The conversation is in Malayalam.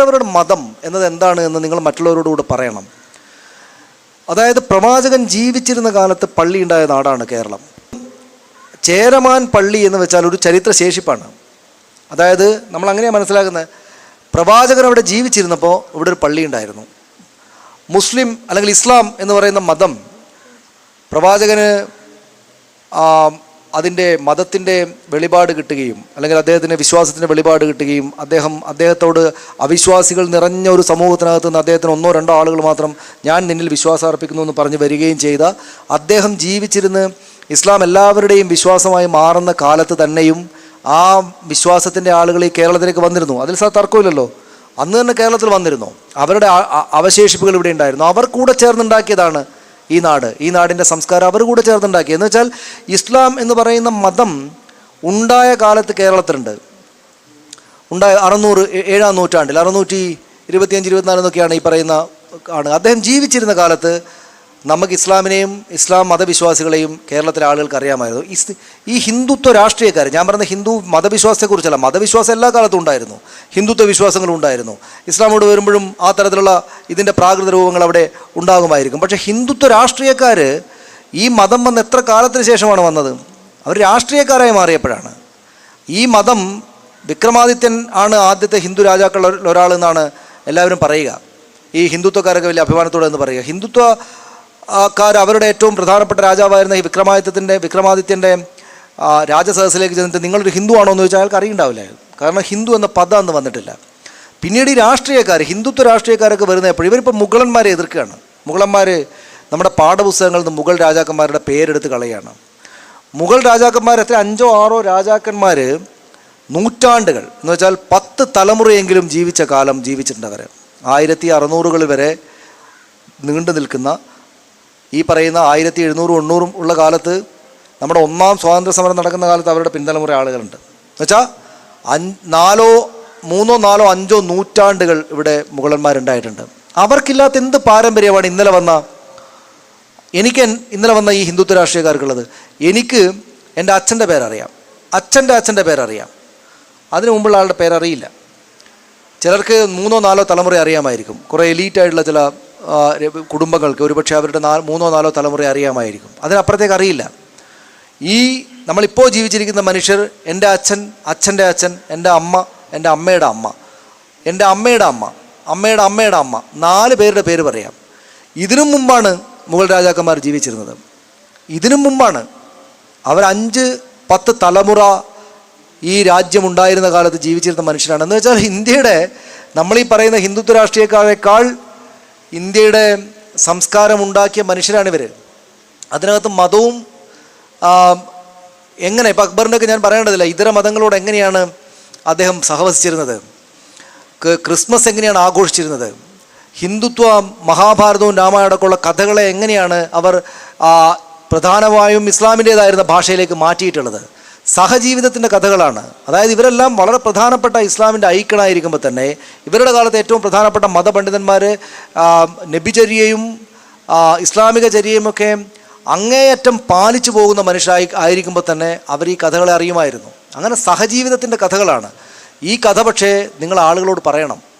അവരവരുടെ മതം എന്നത് എന്താണ് എന്ന് നിങ്ങൾ മറ്റുള്ളവരോടുകൂടെ പറയണം. അതായത് പ്രവാചകൻ ജീവിച്ചിരുന്ന കാലത്ത് പള്ളി ഉണ്ടായ നാടാണ് കേരളം. ചേരമാൻ പള്ളി എന്ന് വെച്ചാൽ ഒരു ചരിത്ര ശേഷിപ്പാണ്. അതായത് നമ്മൾ അങ്ങനെയാണ് മനസ്സിലാക്കുന്നത്. പ്രവാചകൻ അവിടെ ജീവിച്ചിരുന്നപ്പോൾ ഇവിടെ ഒരു പള്ളി ഉണ്ടായിരുന്നു. മുസ്ലിം അല്ലെങ്കിൽ ഇസ്ലാം എന്ന് പറയുന്ന മതം പ്രവാചകന് അതിന്റെ മതത്തിന്റെ വെളിപാട് കിട്ടുകയും അല്ലെങ്കിൽ അദ്ദേഹത്തിന്റെ വിശ്വാസത്തിന്റെ വെളിപാട് കിട്ടുകയും അദ്ദേഹം അദ്ദേഹത്തോട് അവിശ്വാസികൾ നിറഞ്ഞ ഒരു സമൂഹത്തിനകത്ത് നിന്ന് അദ്ദേഹത്തിന് ഒന്നോ രണ്ടോ ആളുകൾ മാത്രം ഞാൻ നിന്നിൽ വിശ്വാസം അർപ്പിക്കുന്നു എന്ന് പറഞ്ഞ് വരികയും ചെയ്ത അദ്ദേഹം ജീവിച്ചിരുന്ന് ഇസ്ലാം എല്ലാവരുടെയും വിശ്വാസമായി മാറുന്ന കാലത്ത് തന്നെയും ആ വിശ്വാസത്തിന്റെ ആളുകൾ ഈ കേരളത്തിലേക്ക് വന്നിരുന്നു. അതിൽ സാർ തർക്കമില്ലല്ലോ. അന്ന് തന്നെ കേരളത്തിൽ വന്നിരുന്നു. അവരുടെ അവശേഷിപ്പുകൾ ഇവിടെ ഉണ്ടായിരുന്നു. അവർ കൂടെ ചേർന്നുണ്ടാക്കിയതാണ് ഈ നാട് ഈ നാടിന്റെ സംസ്കാരം അവർ കൂടെ ചേർത്തുണ്ടാക്കി. എന്ന് വെച്ചാൽ ഇസ്ലാം എന്ന് പറയുന്ന മതം ഉണ്ടായ കാലത്ത് കേരളത്തിലുണ്ട്. ഉണ്ടായ അറുന്നൂറ് ഏഴാം നൂറ്റാണ്ടിൽ അറുന്നൂറ്റി ഇരുപത്തിയഞ്ച് ഇരുപത്തിനാല് എന്നൊക്കെയാണ് ഈ പറയുന്ന ആണ് അദ്ദേഹം ജീവിച്ചിരുന്ന കാലത്ത് നമുക്ക് ഇസ്ലാമിനെയും ഇസ്ലാം മതവിശ്വാസികളെയും കേരളത്തിലെ ആളുകൾക്ക് അറിയാമായിരുന്നു. ഇസ് ഈ ഹിന്ദുത്വ രാഷ്ട്രീയക്കാർ ഞാൻ പറഞ്ഞ ഹിന്ദു മതവിശ്വാസത്തെക്കുറിച്ചല്ല മതവിശ്വാസം എല്ലാ കാലത്തും ഉണ്ടായിരുന്നു. ഹിന്ദുത്വ വിശ്വാസങ്ങളും ഉണ്ടായിരുന്നു. ഇസ്ലാമോട് വരുമ്പോഴും ആ തരത്തിലുള്ള ഇതിന്റെ പ്രാകൃത രൂപങ്ങൾ അവിടെ ഉണ്ടാകുമായിരിക്കും. പക്ഷേ ഹിന്ദുത്വ രാഷ്ട്രീയക്കാർ ഈ മതം വന്ന് എത്ര കാലത്തിന് ശേഷമാണ് വന്നത്? അവർ രാഷ്ട്രീയക്കാരായി മാറിയപ്പോഴാണ്. ഈ മതം വിക്രമാദിത്യൻ ആണ് ആദ്യത്തെ ഹിന്ദു രാജാക്കളിൽ ഒരാൾ എന്നാണ് എല്ലാവരും പറയുക. ഈ ഹിന്ദുത്വക്കാരൊക്കെ വലിയ അഭിമാനത്തോടെ എന്ന് പറയുക. ഹിന്ദുത്വ കാർ അവരുടെ ഏറ്റവും പ്രധാനപ്പെട്ട രാജാവായിരുന്ന ഈ വിക്രമാദിത്യത്തിന്റെ വിക്രമാദിത്യന്റെ രാജസദസ്സിലേക്ക് ചെന്നിട്ട് നിങ്ങളൊരു ഹിന്ദു ആണോ എന്ന് ചോദിച്ചാൽ അയാൾക്ക് അറിയുണ്ടാവില്ല കാരണം ഹിന്ദു എന്ന പദം അന്ന് വന്നിട്ടില്ല. പിന്നീട് ഈ രാഷ്ട്രീയക്കാർ ഹിന്ദുത്വ രാഷ്ട്രീയക്കാരൊക്കെ വരുന്ന എപ്പോഴും ഇവരിപ്പോൾ മുഗളന്മാരെ എതിർക്കുകയാണ്. മുഗളന്മാർ നമ്മുടെ പാഠപുസ്തകങ്ങളിൽ നിന്ന് മുഗൾ രാജാക്കന്മാരുടെ പേരെടുത്ത് കളയാണ്. മുഗൾ രാജാക്കന്മാർ എത്ര അഞ്ചോ ആറോ രാജാക്കന്മാർ നൂറ്റാണ്ടുകൾ എന്ന് വെച്ചാൽ പത്ത് തലമുറയെങ്കിലും ജീവിച്ച കാലം ജീവിച്ചിട്ടുണ്ട് അവർ ആയിരത്തി അറുന്നൂറുകളിൽ വരെ നീണ്ടു നിൽക്കുന്ന ഈ പറയുന്ന ആയിരത്തി എഴുന്നൂറും എണ്ണൂറും ഉള്ള കാലത്ത് നമ്മുടെ ഒന്നാം സ്വാതന്ത്ര്യ സമരം നടക്കുന്ന കാലത്ത് അവരുടെ പിന്തലമുറ ആളുകളുണ്ട്. എന്നുവെച്ചാൽ അഞ്ച് നാലോ മൂന്നോ നാലോ അഞ്ചോ നൂറ്റാണ്ടുകൾ ഇവിടെ മുഗളന്മാരുണ്ടായിട്ടുണ്ട്. അവർക്കില്ലാത്ത എന്ത് പാരമ്പര്യമാണ് ഇന്നലെ വന്ന എനിക്ക് ഇന്നലെ വന്ന ഈ ഹിന്ദുത്വ രാഷ്ട്രീയക്കാർക്കുള്ളത്? എനിക്ക് എന്റെ അച്ഛന്റെ പേരറിയാം. അച്ഛന്റെ അച്ഛന്റെ പേരറിയാം. അതിനു മുമ്പുള്ള ആളുടെ പേരറിയില്ല. ചിലർക്ക് മൂന്നോ നാലോ തലമുറ അറിയാമായിരിക്കും. കുറേ എലീറ്റായിട്ടുള്ള ചില കുടുംബങ്ങൾക്ക് ഒരുപക്ഷെ അവരുടെ നാ മൂന്നോ നാലോ തലമുറ അറിയാമായിരിക്കും. അതിനപ്പുറത്തേക്ക് അറിയില്ല. ഈ നമ്മളിപ്പോൾ ജീവിച്ചിരിക്കുന്ന മനുഷ്യർ എന്റെ അച്ഛൻ അച്ഛന്റെ അച്ഛൻ എന്റെ അമ്മ എന്റെ അമ്മയുടെ അമ്മ എന്റെ അമ്മയുടെ അമ്മ അമ്മയുടെ അമ്മയുടെ അമ്മ നാല് പേരുടെ പേര് പറയാം. ഇതിനു മുമ്പാണ് മുഗൾ രാജാക്കന്മാർ ജീവിച്ചിരുന്നത്. ഇതിനു മുമ്പാണ് അവരഞ്ച് പത്ത് തലമുറ ഈ രാജ്യമുണ്ടായിരുന്ന കാലത്ത് ജീവിച്ചിരുന്ന മനുഷ്യരാണ്. എന്ന് വെച്ചാൽ ഇന്ത്യയുടെ നമ്മൾ ഈ പറയുന്ന ഹിന്ദുത്വ രാഷ്ട്രീയക്കാരെക്കാൾ ഇന്ത്യയുടെ സംസ്കാരം ഉണ്ടാക്കിയ മനുഷ്യരാണിവർ അതിനകത്ത് മതവും എങ്ങനെ ഇപ്പം അക്ബറിന്റെയൊക്കെ ഞാൻ പറയേണ്ടതില്ല ഇതര മതങ്ങളോട് എങ്ങനെയാണ് അദ്ദേഹം സഹവസിച്ചിരുന്നത്? ക്രിസ്മസ് എങ്ങനെയാണ് ആഘോഷിച്ചിരുന്നത്? ഹിന്ദുത്വ മഹാഭാരതവും രാമായണമൊക്കെയുള്ള കഥകളെ എങ്ങനെയാണ് അവർ പ്രധാനമായും ഇസ്ലാമിന്റേതായിരുന്ന ഭാഷയിലേക്ക് മാറ്റിയിട്ടുള്ളത്? സഹജീവിതത്തിന്റെ കഥകളാണ്. അതായത് ഇവരെല്ലാം വളരെ പ്രധാനപ്പെട്ട ഇസ്ലാമിന്റെ ഐക്കണായിരിക്കുമ്പോൾ തന്നെ ഇവരുടെ കാലത്ത് ഏറ്റവും പ്രധാനപ്പെട്ട മതപണ്ഡിതന്മാർ നബിചര്യയും ഇസ്ലാമിക ചര്യയുമൊക്കെ അങ്ങേയറ്റം പാലിച്ചു പോകുന്ന മനുഷ്യ ആയിരിക്കുമ്പോൾ തന്നെ അവർ ഈ കഥകളെ അറിയുമായിരുന്നു. അങ്ങനെ സഹജീവിതത്തിന്റെ കഥകളാണ്. ഈ കഥ പക്ഷേ നിങ്ങൾ ആളുകളോട് പറയണം.